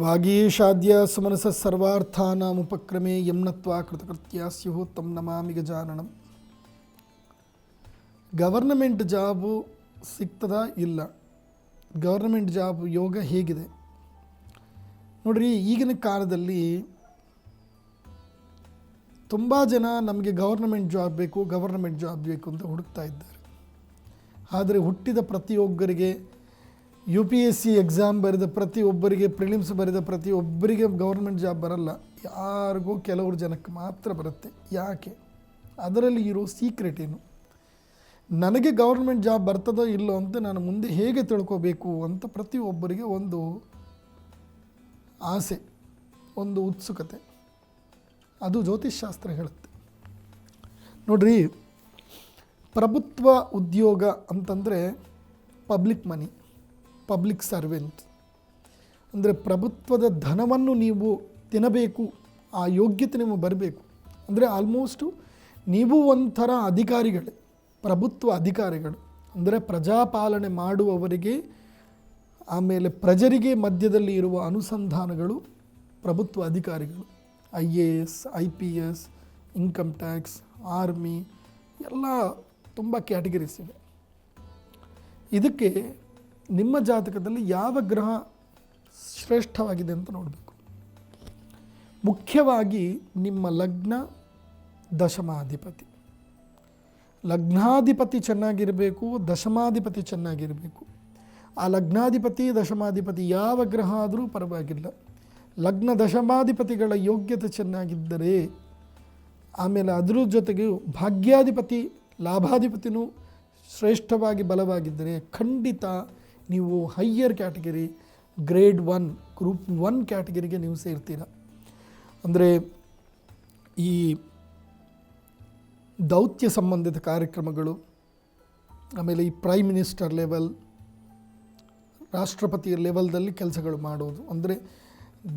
ವಾಗೀಶಾದ್ಯ ಸುಮನಸ ಸರ್ವಾರ್ಥಾನಾಮುಪಕ್ರಮೆ ಯಮ್ನತ್ವಾ ಕೃತಕೃತ್ಯ ಸ್ಯು ತಂ ನಮಾಮಿ ಗಜಾನನಂ government job ಸಿಗ್ತದಾ ಇಲ್ಲ ಗವರ್ನಮೆಂಟ್ ಜಾಬ್ ಯೋಗ ಹೇಗಿದೆ ನೋಡ್ರಿ ಈಗಿನ ಕಾಲದಲ್ಲಿ ತುಂಬ ಜನ ನಮಗೆ ಗವರ್ನಮೆಂಟ್ ಜಾಬ್ ಬೇಕು, ಗವರ್ನಮೆಂಟ್ ಜಾಬ್ ಬೇಕು ಅಂತ ಹುಡುಕ್ತಾ ಇದ್ದಾರೆ. ಆದರೆ ಹುಟ್ಟಿದ ಪ್ರತಿಯೊಬ್ಬರಿಗೆ U P S C exam ಬರೆದ ಪ್ರತಿಯೊಬ್ಬರಿಗೆ ಪ್ರಿಲಿಮ್ಸ್ ಬರೆದ ಪ್ರತಿಯೊಬ್ಬರಿಗೆ ಗೌರ್ಮೆಂಟ್ ಜಾಬ್ ಬರಲ್ಲ. ಯಾರಿಗೂ ಕೆಲವರು ಜನಕ್ಕೆ ಮಾತ್ರ ಬರುತ್ತೆ. ಯಾಕೆ? ಅದರಲ್ಲಿ ಇರೋ ಸೀಕ್ರೆಟ್ ಏನು? ನನಗೆ ಗೌರ್ಮೆಂಟ್ ಜಾಬ್ ಬರ್ತದೋ ಇಲ್ಲೋ ಅಂತ ನಾನು ಮುಂದೆ ಹೇಗೆ ತಿಳ್ಕೋಬೇಕು ಅಂತ ಪ್ರತಿಯೊಬ್ಬರಿಗೆ ಒಂದು ಆಸೆ, ಒಂದು ಉತ್ಸುಕತೆ. ಅದು ಜ್ಯೋತಿಷ್ಶಾಸ್ತ್ರ ಹೇಳುತ್ತೆ. ನೋಡ್ರಿ, ಪ್ರಭುತ್ವ ಉದ್ಯೋಗ ಅಂತಂದರೆ ಪಬ್ಲಿಕ್ ಮನಿ ಪಬ್ಲಿಕ್ ಸರ್ವೆಂಟ್ ಅಂದರೆ ಪ್ರಭುತ್ವದ ಧನವನ್ನು ನೀವು ತಿನ್ನಬೇಕು, ಆ ಯೋಗ್ಯತೆ ನಿಮಗೆ ಬರಬೇಕು. ಅಂದರೆ ಆಲ್ಮೋಸ್ಟು ನೀವು ಒಂಥರ ಅಧಿಕಾರಿಗಳೇ, ಪ್ರಭುತ್ವ ಅಧಿಕಾರಿಗಳು. ಅಂದರೆ ಪ್ರಜಾಪಾಲನೆ ಮಾಡುವವರಿಗೆ, ಆಮೇಲೆ ಪ್ರಜರಿಗೆ ಮಧ್ಯದಲ್ಲಿ ಇರುವ ಅನುಸಂಧಾನಗಳು ಪ್ರಭುತ್ವ ಅಧಿಕಾರಿಗಳು. I A S, I P S income tax army ಎಲ್ಲ ತುಂಬ ಕ್ಯಾಟಗರೀಸ್ ಇವೆ. ಇದಕ್ಕೆ ನಿಮ್ಮ ಜಾತಕದಲ್ಲಿ ಯಾವ ಗ್ರಹ ಶ್ರೇಷ್ಠವಾಗಿದೆ ಅಂತ ನೋಡಬೇಕು. ಮುಖ್ಯವಾಗಿ ನಿಮ್ಮ ಲಗ್ನ ದಶಮಾಧಿಪತಿ. ಲಗ್ನಾಧಿಪತಿ ಚೆನ್ನಾಗಿರಬೇಕು, ದಶಮಾಧಿಪತಿ ಚೆನ್ನಾಗಿರಬೇಕು. ಆ ಲಗ್ನಾಧಿಪತಿ, ದಶಮಾಧಿಪತಿ ಯಾವ ಗ್ರಹ ಆದರೂ ಪರವಾಗಿಲ್ಲ. ಲಗ್ನ ದಶಮಾಧಿಪತಿಗಳ ಯೋಗ್ಯತೆ ಚೆನ್ನಾಗಿದ್ದರೆ, ಆಮೇಲೆ ಅದರ ಜೊತೆಗೆ ಭಾಗ್ಯಾಧಿಪತಿ, ಲಾಭಾಧಿಪತಿನೂ ಶ್ರೇಷ್ಠವಾಗಿ ಬಲವಾಗಿದ್ದರೆ ಖಂಡಿತ ನೀವು higher category grade one group one ಕ್ಯಾಟಗರಿಗೆ ನೀವು ಸೇರ್ತೀರ? ಅಂದರೆ ಈ ದೌತ್ಯ ಸಂಬಂಧಿತ ಕಾರ್ಯಕ್ರಮಗಳು, ಆಮೇಲೆ ಈ ಪ್ರೈಮ್ ಮಿನಿಸ್ಟರ್ ಲೆವೆಲ್ ರಾಷ್ಟ್ರಪತಿಯ ಲೆವೆಲ್ದಲ್ಲಿ ಕೆಲಸಗಳು ಮಾಡೋದು. ಅಂದರೆ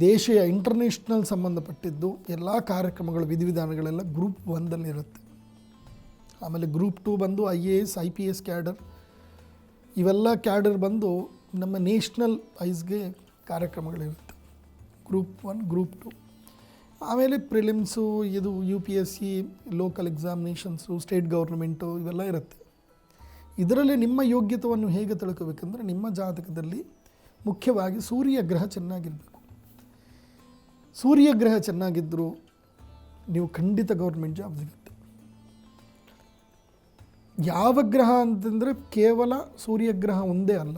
ದೇಶೀಯ ಇಂಟರ್ನ್ಯಾಷನಲ್ ಸಂಬಂಧಪಟ್ಟಿದ್ದು ಎಲ್ಲ ಕಾರ್ಯಕ್ರಮಗಳು, ವಿಧಿವಿಧಾನಗಳೆಲ್ಲ ಗ್ರೂಪ್ ಒಂದಲ್ಲಿರುತ್ತೆ ಆಮೇಲೆ ಗ್ರೂಪ್ ಟು ಬಂದು I A S I P S cadre ಇವೆಲ್ಲ ಕ್ಯಾಡರ್ ಬಂದು ನಮ್ಮ ನೇಷ್ನಲ್ ವೈಸ್ಗೆ ಕಾರ್ಯಕ್ರಮಗಳಿರುತ್ತೆ. Group one, group two. ಆಮೇಲೆ ಪ್ರಿಲಿಮ್ಸು, ಇದು U P S C local examinations, state government ಇವೆಲ್ಲ ಇರುತ್ತೆ. ಇದರಲ್ಲಿ ನಿಮ್ಮ ಯೋಗ್ಯತವನ್ನು ಹೇಗೆ ತಿಳ್ಕೋಬೇಕಂದ್ರೆ ನಿಮ್ಮ ಜಾತಕದಲ್ಲಿ ಮುಖ್ಯವಾಗಿ ಸೂರ್ಯ ಗ್ರಹ ಚೆನ್ನಾಗಿರಬೇಕು. ಸೂರ್ಯ ಗ್ರಹ ಚೆನ್ನಾಗಿದ್ದರೂ ನೀವು ಖಂಡಿತ ಗೌರ್ಮೆಂಟ್ ಜಾಬ್ ಸಿಗುತ್ತೆ ಯಾವ ಗ್ರಹ ಅಂತಂದರೆ ಕೇವಲ ಸೂರ್ಯಗ್ರಹ ಒಂದೇ ಅಲ್ಲ.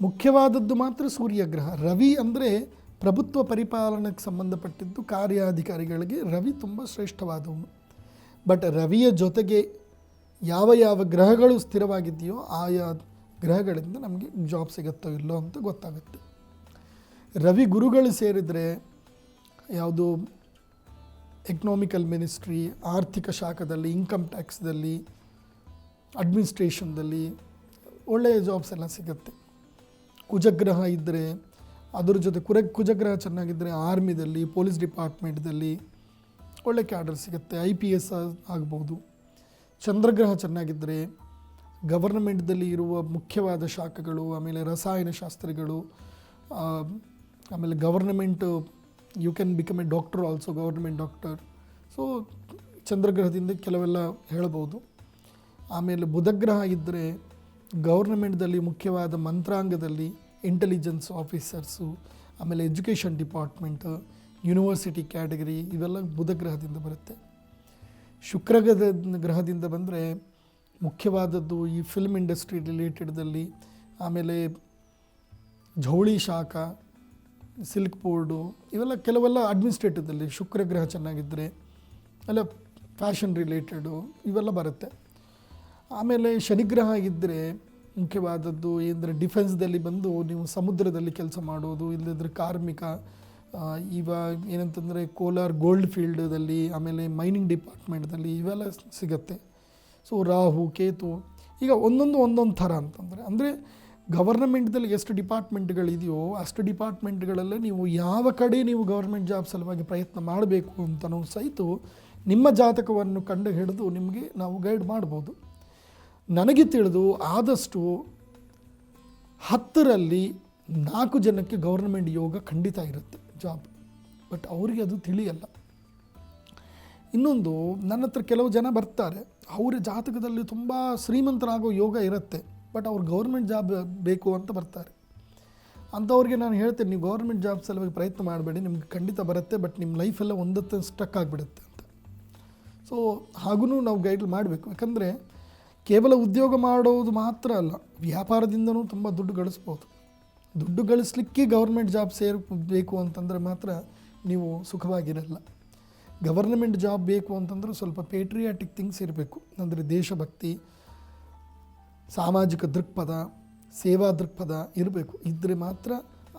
ಮುಖ್ಯವಾದದ್ದು ಮಾತ್ರ ಸೂರ್ಯಗ್ರಹ. ರವಿ ಅಂದರೆ ಪ್ರಭುತ್ವ ಪರಿಪಾಲನೆಗೆ ಸಂಬಂಧಪಟ್ಟಿದ್ದು ಕಾರ್ಯಾಧಿಕಾರಿಗಳಿಗೆ ರವಿ ತುಂಬ ಶ್ರೇಷ್ಠವಾದವನು. ಬಟ್ ರವಿಯ ಜೊತೆಗೆ ಯಾವ ಯಾವ ಗ್ರಹಗಳು ಸ್ಥಿರವಾಗಿದೆಯೋ ಆಯಾ ಗ್ರಹಗಳಿಂದ ನಮಗೆ ಜಾಬ್ ಸಿಗುತ್ತೋ ಇಲ್ಲೋ ಅಂತ ಗೊತ್ತಾಗುತ್ತೆ. ರವಿ ಗುರುಗಳು ಸೇರಿದರೆ ಯಾವುದು ಎಕನಾಮಿಕಲ್ ಮಿನಿಸ್ಟ್ರಿ ಆರ್ಥಿಕ ಶಾಖದಲ್ಲಿ ಇನ್ಕಮ್ ಟ್ಯಾಕ್ಸ್ದಲ್ಲಿ ಅಡ್ಮಿನಿಸ್ಟ್ರೇಷನ್ದಲ್ಲಿ ಒಳ್ಳೆಯ ಜಾಬ್ಸ್ ಎಲ್ಲ ಸಿಗುತ್ತೆ. ಕುಜಗ್ರಹ ಇದ್ದರೆ ಅದರ ಜೊತೆ ಕುರ, ಕುಜಗ್ರಹ ಚೆನ್ನಾಗಿದ್ದರೆ ಆರ್ಮಿದಲ್ಲಿ ಪೊಲೀಸ್ ಡಿಪಾರ್ಟ್ಮೆಂಟ್ದಲ್ಲಿ ಒಳ್ಳೆ ಕ್ಯಾಡರ್ ಸಿಗುತ್ತೆ. ಐ ಪಿ ಎಸ್ ಆಗ್ಬೋದು. ಚಂದ್ರಗ್ರಹ ಚೆನ್ನಾಗಿದ್ದರೆ ಗವರ್ನಮೆಂಟ್ದಲ್ಲಿ ಇರುವ ಮುಖ್ಯವಾದ ಶಾಖೆಗಳು, ಆಮೇಲೆ ರಸಾಯನಶಾಸ್ತ್ರಿಗಳು ಆಮೇಲೆ government you can become a doctor also government doctor so ಚಂದ್ರಗ್ರಹದಿಂದ ಕೆಲವೆಲ್ಲ ಹೇಳ್ಬೋದು. ಆಮೇಲೆ ಬುಧಗ್ರಹ ಇದ್ದರೆ ಗೌರ್ನಮೆಂಟ್ದಲ್ಲಿ ಮುಖ್ಯವಾದ ಮಂತ್ರಾಂಗದಲ್ಲಿ ಇಂಟೆಲಿಜೆನ್ಸ್ ಆಫೀಸರ್ಸು ಆಮೇಲೆ ಎಜುಕೇಷನ್ ಡಿಪಾರ್ಟ್ಮೆಂಟ್ ಯೂನಿವರ್ಸಿಟಿ ಕ್ಯಾಟಗರಿ ಇವೆಲ್ಲ ಬುಧಗ್ರಹದಿಂದ ಬರುತ್ತೆ. ಶುಕ್ರಗ್ರಹದ ಗ್ರಹದಿಂದ ಬಂದರೆ ಮುಖ್ಯವಾದದ್ದು ಈ ಫಿಲ್ಮ್ ಇಂಡಸ್ಟ್ರಿ ರಿಲೇಟೆಡ್ದಲ್ಲಿ ಆಮೇಲೆ ಜವಳಿ ಶಾಖ ಸಿಲ್ಕ್ ಬೋರ್ಡು ಇವೆಲ್ಲ ಕೆಲವೆಲ್ಲ ಅಡ್ಮಿನಿಸ್ಟ್ರೇಟಿವ್ದಲ್ಲಿ ಶುಕ್ರಗ್ರಹ ಚೆನ್ನಾಗಿದ್ದರೆ ಅಲ್ಲ ಫ್ಯಾಷನ್ ರಿಲೇಟೆಡು ಇವೆಲ್ಲ ಬರುತ್ತೆ. ಆಮೇಲೆ ಶನಿಗ್ರಹ ಇದ್ದರೆ ಮುಖ್ಯವಾದದ್ದು ಏನಂದರೆ ಡಿಫೆನ್ಸ್ದಲ್ಲಿ ಬಂದು ನೀವು ಸಮುದ್ರದಲ್ಲಿ ಕೆಲಸ ಮಾಡೋದು ಇಲ್ಲದಿದ್ದರೆ ಕಾರ್ಮಿಕ ಇವಾಗ ಇವ ಏನಂತಂದರೆ ಕೋಲಾರ್ ಗೋಲ್ಡ್ ಫೀಲ್ಡದಲ್ಲಿ, ಆಮೇಲೆ ಮೈನಿಂಗ್ ಡಿಪಾರ್ಟ್ಮೆಂಟ್ದಲ್ಲಿ ಇವೆಲ್ಲ ಸಿಗತ್ತೆ. ಸೊ ರಾಹು, ಕೇತು, ಈಗ ಒಂದೊಂದು ಒಂದೊಂದು ಥರ ಅಂತಂದರೆ, ಅಂದರೆ ಗವರ್ನಮೆಂಟ್ದಲ್ಲಿ ಎಷ್ಟು ಡಿಪಾರ್ಟ್ಮೆಂಟ್ಗಳಿದೆಯೋ ಅಷ್ಟು ಡಿಪಾರ್ಟ್ಮೆಂಟ್ಗಳಲ್ಲೇ ನೀವು ಯಾವ ಕಡೆ ನೀವು ಗೌರ್ಮೆಂಟ್ ಜಾಬ್ ಸಲುವಾಗಿ ಪ್ರಯತ್ನ ಮಾಡಬೇಕು ಅಂತಲೂ ಸಹಿತ ನಿಮ್ಮ ಜಾತಕವನ್ನು ಕಂಡು ಹಿಡಿದು ನಿಮಗೆ ನಾವು ಗೈಡ್ ಮಾಡ್ಬೋದು. ನನಗೆ ತಿಳಿದು ಆದಷ್ಟು ಹತ್ತರಲ್ಲಿ ನಾಲ್ಕು ಜನಕ್ಕೆ ಗೌರ್ಮೆಂಟ್ ಯೋಗ ಖಂಡಿತ ಇರುತ್ತೆ ಜಾಬ್. ಬಟ್ ಅವರಿಗೆ ಅದು ತಿಳಿಯಲ್ಲ. ಇನ್ನೊಂದು, ನನ್ನ ಹತ್ರ ಕೆಲವು ಜನ ಬರ್ತಾರೆ. ಅವರ ಜಾತಕದಲ್ಲಿ ತುಂಬ ಶ್ರೀಮಂತರಾಗೋ ಯೋಗ ಇರುತ್ತೆ. ಬಟ್ ಅವ್ರು ಗೌರ್ಮೆಂಟ್ ಜಾಬ್ ಬೇಕು ಅಂತ ಬರ್ತಾರೆ. ಅಂಥವ್ರಿಗೆ ನಾನು ಹೇಳ್ತೇನೆ, ನೀವು ಗೌರ್ಮೆಂಟ್ ಜಾಬ್ ಸಲುವಾಗಿ ಪ್ರಯತ್ನ ಮಾಡಬೇಡಿ. ನಿಮ್ಗೆ ಖಂಡಿತ ಬರುತ್ತೆ, ಬಟ್ ನಿಮ್ಮ ಲೈಫೆಲ್ಲ ಒಂದತ್ತ ಸ್ಟಕ್ ಆಗಿಬಿಡುತ್ತೆ ಅಂತ. ಸೊ ಹಾಗೂ ನಾವು ಗೈಡ್ ಮಾಡಬೇಕು. ಯಾಕಂದರೆ ಕೇವಲ ಉದ್ಯೋಗ ಮಾಡೋದು ಮಾತ್ರ ಅಲ್ಲ, ವ್ಯಾಪಾರದಿಂದನೂ ತುಂಬ ದುಡ್ಡು ಗಳಿಸ್ಬೋದು. ದುಡ್ಡು ಗಳಿಸ್ಲಿಕ್ಕೆ ಗೌರ್ಮೆಂಟ್ ಜಾಬ್ ಸೇರಬೇಕು ಅಂತಂದರೆ ಮಾತ್ರ ನೀವು ಸುಖವಾಗಿರಲ್ಲ. ಗವರ್ನಮೆಂಟ್ ಜಾಬ್ ಬೇಕು ಅಂತಂದ್ರೆ ಸ್ವಲ್ಪ ಪೇಟ್ರಿಯಾಟಿಕ್ ಥಿಂಗ್ಸ್ ಇರಬೇಕು. ಅಂದರೆ ದೇಶಭಕ್ತಿ, ಸಾಮಾಜಿಕ ದೃಕ್ಪಥ, ಸೇವಾ ದೃಕ್ಪಥ ಇರಬೇಕು. ಇದ್ದರೆ ಮಾತ್ರ,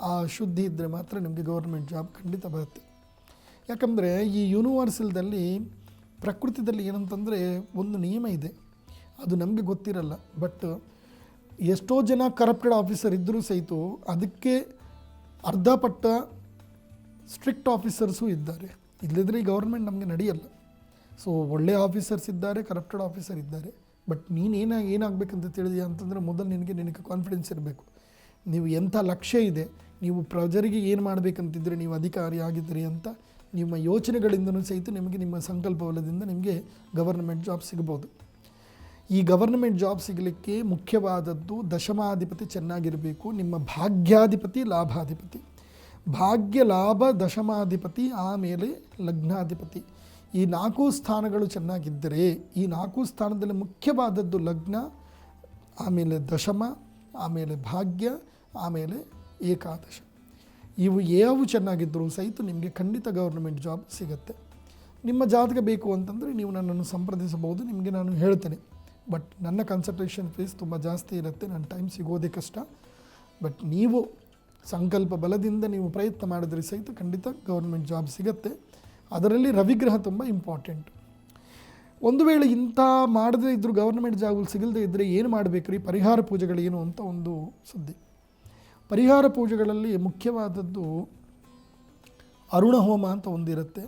ಆ ಶುದ್ಧಿ ಇದ್ದರೆ ಮಾತ್ರ ನಿಮಗೆ ಗೌರ್ಮೆಂಟ್ ಜಾಬ್ ಖಂಡಿತ ಬರುತ್ತೆ. ಯಾಕಂದರೆ ಈ ಯೂನಿವರ್ಸಲ್ದಲ್ಲಿ ಪ್ರಕೃತಿದಲ್ಲಿ ಏನಂತಂದರೆ ಒಂದು ನಿಯಮ ಇದೆ. ಅದು ನಮಗೆ ಗೊತ್ತಿರಲ್ಲ. ಬಟ್ ಎಷ್ಟೋ ಜನ ಕರಪ್ಟೆಡ್ ಆಫೀಸರ್ ಇದ್ದರೂ ಸಹಿತ ಅದಕ್ಕೆ ಅರ್ಧ ಪಟ್ಟ ಸ್ಟ್ರಿಕ್ಟ್ ಆಫೀಸರ್ಸು ಇದ್ದಾರೆ. ಇಲ್ಲದ್ರೆ ಈ ಗೌರ್ಮೆಂಟ್ ನಮಗೆ ನಡೆಯಲ್ಲ. ಸೊ ಒಳ್ಳೆಯ ಆಫೀಸರ್ಸ್ ಇದ್ದಾರೆ ಕರಪ್ಟೆಡ್ ಆಫೀಸರ್ ಇದ್ದಾರೆ. ಬಟ್ ನೀನು ಏನ, ಏನಾಗಬೇಕಂತ ತಿಳಿದೀಯ ಅಂತಂದರೆ ಮೊದಲು ನಿನಗೆ ನಿನಗೆ ಕಾನ್ಫಿಡೆನ್ಸ್ ಇರಬೇಕು. ನೀವು ಎಂಥ ಲಕ್ಷ್ಯ ಇದೆ, ನೀವು ಪ್ರಜರಿಗೆ ಏನು ಮಾಡಬೇಕಂತಿದ್ರೆ ನೀವು ಅಧಿಕಾರಿ ಆಗಿದ್ರಿ ಅಂತ ನಿಮ್ಮ ಯೋಚನೆಗಳಿಂದನೂ ಸಹಿತ ನಿಮಗೆ ನಿಮ್ಮ ಸಂಕಲ್ಪ ಬಲದಿಂದ ನಿಮಗೆ ಗವರ್ನಮೆಂಟ್ ಜಾಬ್ ಸಿಗ್ಬೋದು. ಈ ಗವರ್ನಮೆಂಟ್ ಜಾಬ್ ಸಿಗಲಿಕ್ಕೆ ಮುಖ್ಯವಾದದ್ದು ದಶಮಾಧಿಪತಿ ಚೆನ್ನಾಗಿರಬೇಕು, ನಿಮ್ಮ ಭಾಗ್ಯಾಧಿಪತಿ, ಲಾಭಾಧಿಪತಿ. ಭಾಗ್ಯ, ಲಾಭ, ದಶಮಾಧಿಪತಿ, ಆಮೇಲೆ ಲಗ್ನಾಧಿಪತಿ. ಈ ನಾಲ್ಕು ಸ್ಥಾನಗಳು ಚೆನ್ನಾಗಿದ್ದರೆ, ಈ ನಾಲ್ಕು ಸ್ಥಾನದಲ್ಲಿ ಮುಖ್ಯವಾದದ್ದು ಲಗ್ನ, ಆಮೇಲೆ ದಶಮ, ಆಮೇಲೆ ಭಾಗ್ಯ, ಆಮೇಲೆ ಏಕಾದಶ. ಇವು ಯಾವ ಚೆನ್ನಾಗಿದ್ದರೂ ಸಹಿತ ನಿಮಗೆ ಖಂಡಿತ ಗೌರ್ಮೆಂಟ್ ಜಾಬ್ ಸಿಗುತ್ತೆ. ನಿಮ್ಮ ಜಾತಕ ಬೇಕು ಅಂತಂದರೆ ನೀವು ನನ್ನನ್ನು ಸಂಪ್ರದಿಸಬಹುದು, ನಿಮಗೆ ನಾನು ಹೇಳ್ತೇನೆ. ಬಟ್ ನನ್ನ ಕನ್ಸಲ್ಟೇಷನ್ ಫೀಸ್ ತುಂಬ ಜಾಸ್ತಿ ಇರುತ್ತೆ. ನನ್ನ ಟೈಮ್ ಸಿಗೋದೇ ಕಷ್ಟ. ಬಟ್ ನೀವು ಸಂಕಲ್ಪ ಬಲದಿಂದ ನೀವು ಪ್ರಯತ್ನ ಮಾಡಿದ್ರೆ ಸಹಿತ ಖಂಡಿತ ಗೌರ್ಮೆಂಟ್ ಜಾಬ್ ಸಿಗುತ್ತೆ. ಅದರಲ್ಲಿ ರವಿಗ್ರಹ ತುಂಬ ಇಂಪಾರ್ಟೆಂಟ್ ಒಂದು ವೇಳೆ ಇಂಥ ಮಾಡದೇ ಇದ್ದರೂ ಗೌರ್ಮೆಂಟ್ ಜಾಬ್ ಸಿಗಲ್ದೇ ಇದ್ದರೆ ಏನು ಮಾಡಬೇಕ್ರಿ? ಪರಿಹಾರ ಪೂಜೆಗಳೇನು ಅಂತ ಒಂದು ಸುದ್ದಿ. ಪರಿಹಾರ ಪೂಜೆಗಳಲ್ಲಿ ಮುಖ್ಯವಾದದ್ದು ಅರುಣ ಹೋಮ ಅಂತ ಒಂದಿರುತ್ತೆ.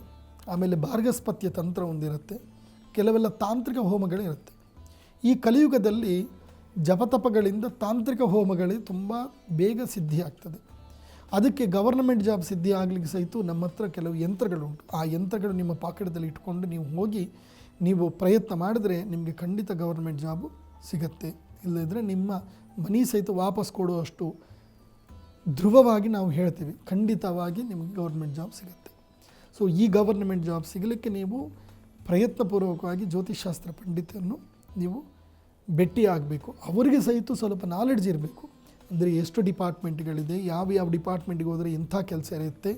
ಆಮೇಲೆ ಭಾರ್ಗಸ್ಪತ್ಯ ತಂತ್ರ ಒಂದಿರುತ್ತೆ. ಕೆಲವೆಲ್ಲ ತಾಂತ್ರಿಕ ಹೋಮಗಳಿರುತ್ತೆ ಈ ಕಲಿಯುಗದಲ್ಲಿ ಜಪತಪಗಳಿಂದ ತಾಂತ್ರಿಕ ಹೋಮಗಳಿಗೆ ತುಂಬ ಬೇಗ ಸಿದ್ಧಿ ಆಗ್ತದೆ ಅದಕ್ಕೆ ಗವರ್ನಮೆಂಟ್ ಜಾಬ್ ಸಿದ್ಧಿ ಆಗಲಿಕ್ಕೆ ಸಹಿತ ನಮ್ಮ ಹತ್ರ ಕೆಲವು ಯಂತ್ರಗಳುಂಟು. ಆ ಯಂತ್ರಗಳು ನಿಮ್ಮ ಪಾಕೆಟ್ದಲ್ಲಿ ಇಟ್ಕೊಂಡು ನೀವು ಹೋಗಿ ನೀವು ಪ್ರಯತ್ನ ಮಾಡಿದ್ರೆ ನಿಮಗೆ ಖಂಡಿತ ಗವರ್ಮೆಂಟ್ ಜಾಬು ಸಿಗತ್ತೆ. ಇಲ್ಲದಿದ್ದರೆ ನಿಮ್ಮ ಮನಿ ಸಹಿತ ವಾಪಸ್ ಕೊಡುವಷ್ಟು ಧ್ರುವವಾಗಿ ನಾವು ಹೇಳ್ತೀವಿ. ಖಂಡಿತವಾಗಿ ನಿಮಗೆ ಗೌರ್ಮೆಂಟ್ ಜಾಬ್ ಸಿಗುತ್ತೆ. ಸೊ ಈ ಗವರ್ನಮೆಂಟ್ ಜಾಬ್ ಸಿಗಲಿಕ್ಕೆ ನೀವು ಪ್ರಯತ್ನಪೂರ್ವಕವಾಗಿ ಜ್ಯೋತಿಷಾಸ್ತ್ರ ಪಂಡಿತರನ್ನು ನೀವು ಭೇಟಿ ಆಗಬೇಕು. ಅವರಿಗೆ ಸಹಿತ ಸ್ವಲ್ಪ ನಾಲೆಡ್ಜ್ ಇರಬೇಕು. ಅಂದರೆ ಎಷ್ಟು ಡಿಪಾರ್ಟ್ಮೆಂಟ್ಗಳಿದೆ, ಯಾವ ಯಾವ ಡಿಪಾರ್ಟ್ಮೆಂಟ್ಗೆ ಹೋದರೆ ಎಂಥ ಕೆಲಸ ಇರುತ್ತೆ,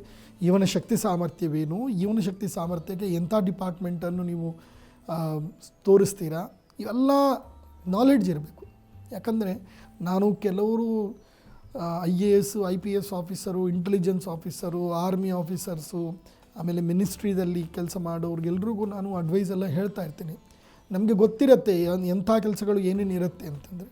ಇವನ ಶಕ್ತಿ ಸಾಮರ್ಥ್ಯವೇನು, ಇವನ ಶಕ್ತಿ ಸಾಮರ್ಥ್ಯಕ್ಕೆ ಎಂಥ ಡಿಪಾರ್ಟ್ಮೆಂಟನ್ನು ನೀವು ತೋರಿಸ್ತೀರಾ, ಇವೆಲ್ಲ ನಾಲೆಡ್ಜ್ ಇರಬೇಕು. ಯಾಕಂದರೆ ನಾನು ಕೆಲವರು I A S I P S officer intelligence officer army officers ಆಮೇಲೆ ಮಿನಿಸ್ಟ್ರಿದಲ್ಲಿ ಕೆಲಸ ಮಾಡೋರಿಗೆಲ್ರಿಗೂ ನಾನು ಅಡ್ವೈಸ್ ಎಲ್ಲ ಹೇಳ್ತಾ ಇರ್ತೀನಿ. ನಮಗೆ ಗೊತ್ತಿರುತ್ತೆ ಎಂಥ ಕೆಲಸಗಳು ಏನೇನು ಇರುತ್ತೆ ಅಂತಂದರೆ.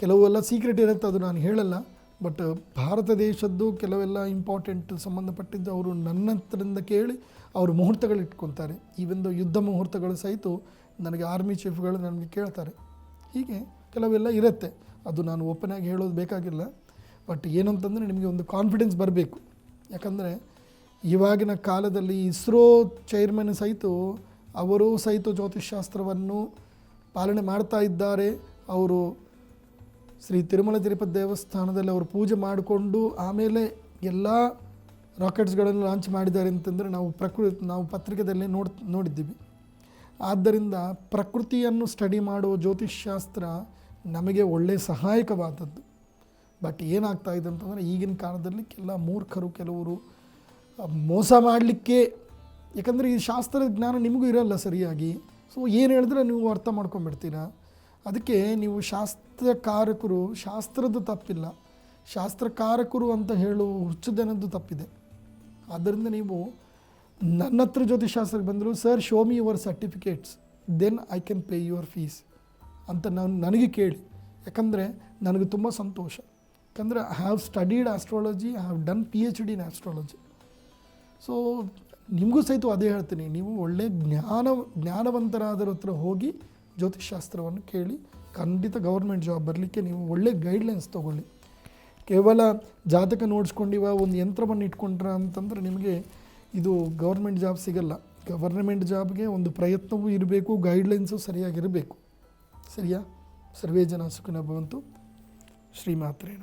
ಕೆಲವೆಲ್ಲ ಸೀಕ್ರೆಟ್ ಇರುತ್ತೆ ಅದು ನಾನು ಹೇಳಲ್ಲ ಬಟ್ ಭಾರತ ದೇಶದ್ದು ಕೆಲವೆಲ್ಲ ಇಂಪಾರ್ಟೆಂಟ್ ಸಂಬಂಧಪಟ್ಟಿದ್ದು ಅವರು ನನ್ನ ಹತ್ರದಿಂದ ಕೇಳಿ ಅವರು ಮುಹೂರ್ತಗಳು ಇಟ್ಕೊತಾರೆ. ಈವೊಂದು ಯುದ್ಧ ಮುಹೂರ್ತಗಳು ಸಹಿತ ನನಗೆ ಆರ್ಮಿ ಚೀಫ್ಗಳು ನನಗೆ ಕೇಳ್ತಾರೆ. ಹೀಗೆ ಕೆಲವೆಲ್ಲ ಇರುತ್ತೆ. ಅದು ನಾನು ಓಪನ್ ಆಗಿ ಹೇಳೋದು ಬೇಕಾಗಿಲ್ಲ ಬಟ್ ಏನಂತಂದರೆ ನಿಮಗೆ ಒಂದು ಕಾನ್ಫಿಡೆನ್ಸ್ ಬರಬೇಕು. ಯಾಕಂದರೆ ಇವಾಗಿನ ಕಾಲದಲ್ಲಿ ಇಸ್ರೋ ಚೇರ್ಮನ್ ಸಹಿತ ಅವರು ಸಹಿತ ಜ್ಯೋತಿಷ್ಶಾಸ್ತ್ರವನ್ನು ಪಾಲನೆ ಮಾಡ್ತಾ ಇದ್ದಾರೆ. ಅವರು ಶ್ರೀ ತಿರುಮಲ ತಿರುಪತಿ ದೇವಸ್ಥಾನದಲ್ಲಿ ಅವರು ಪೂಜೆ ಮಾಡಿಕೊಂಡು ಆಮೇಲೆ ಎಲ್ಲ ರಾಕೆಟ್ಸ್ಗಳನ್ನು ಲಾಂಚ್ ಮಾಡಿದ್ದಾರೆ ಅಂತಂದರೆ ನಾವು ಪ್ರಕೃತಿ ನಾವು ಪತ್ರಿಕೆಯಲ್ಲಿ ನೋಡ್, ನೋಡಿದ್ದೀವಿ. ಆದ್ದರಿಂದ ಪ್ರಕೃತಿಯನ್ನು ಸ್ಟಡಿ ಮಾಡುವ ಜ್ಯೋತಿಷ್ಶಾಸ್ತ್ರ ನಮಗೆ ಒಳ್ಳೆಯ ಸಹಾಯಕವಾದದ್ದು. ಬಟ್ ಏನಾಗ್ತಾ ಇದೆ ಅಂತಂದರೆ ಈಗಿನ ಕಾಲದಲ್ಲಿ ಕೆಲ ಮೂರ್ಖರು, ಕೆಲವರು ಮೋಸ ಮಾಡಲಿಕ್ಕೆ ಯಾಕಂದರೆ ಈ ಶಾಸ್ತ್ರದ ಜ್ಞಾನ ನಿಮಗೂ ಇರಲ್ಲ ಸರಿಯಾಗಿ. ಸೊ ಏನು ಹೇಳಿದ್ರೆ ನೀವು ಅರ್ಥ ಮಾಡ್ಕೊಂಬಿಡ್ತೀರಾ? ಅದಕ್ಕೆ ನೀವು ಶಾಸ್ತ್ರಕಾರಕರು ಶಾಸ್ತ್ರದ್ದು ತಪ್ಪಿಲ್ಲ. ಶಾಸ್ತ್ರಕಾರಕರು ಅಂತ ಹೇಳುವ ಹುಚ್ಚುದನದ್ದು ತಪ್ಪಿದೆ. ಆದ್ದರಿಂದ ನೀವು ನನ್ನ ಹತ್ರ ಜ್ಯೋತಿಷಾಸ್ತ್ರಕ್ಕೆ ಬಂದರು sir show me your certificates then I can pay your fees ಅಂತ ನಾನು, ನನಗೆ ಕೇಳಿ. ಯಾಕಂದರೆ ನನಗೆ ತುಂಬ ಸಂತೋಷ. ಯಾಕಂದರೆ I have studied astrology I have done P H D in astrology so ನಿಮಗೂ ಸಹಿತ ಅದೇ ಹೇಳ್ತೀನಿ, ನೀವು ಒಳ್ಳೆ ಜ್ಞಾನ ಜ್ಞಾನವಂತರಾದರ ಹತ್ರ ಹೋಗಿ ಜ್ಯೋತಿಷಾಸ್ತ್ರವನ್ನು ಕೇಳಿ, ಖಂಡಿತ ಗೌರ್ಮೆಂಟ್ ಜಾಬ್ ಬರಲಿಕ್ಕೆ ನೀವು ಒಳ್ಳೆ ಗೈಡ್ಲೈನ್ಸ್ ತೊಗೊಳ್ಳಿ. ಕೇವಲ ಜಾತಕ ನೋಡಿಸ್ಕೊಂಡಿವ, ಒಂದು ಯಂತ್ರವನ್ನು ಇಟ್ಕೊಂಡ್ರ ಅಂತಂದ್ರೆ ನಿಮಗೆ ಇದು ಗೌರ್ಮೆಂಟ್ ಜಾಬ್ ಸಿಗಲ್ಲ. ಗವರ್ನಮೆಂಟ್ ಜಾಬ್ಗೆ ಒಂದು ಪ್ರಯತ್ನವೂ ಇರಬೇಕು, ಗೈಡ್ಲೈನ್ಸು ಸರಿಯಾಗಿರಬೇಕು. ಸರಿಯಾ? ಸರ್ವೇ ಜನ ಸುಖನ ಭವಂತು. ಶ್ರೀಮಾತ್ರೇಣ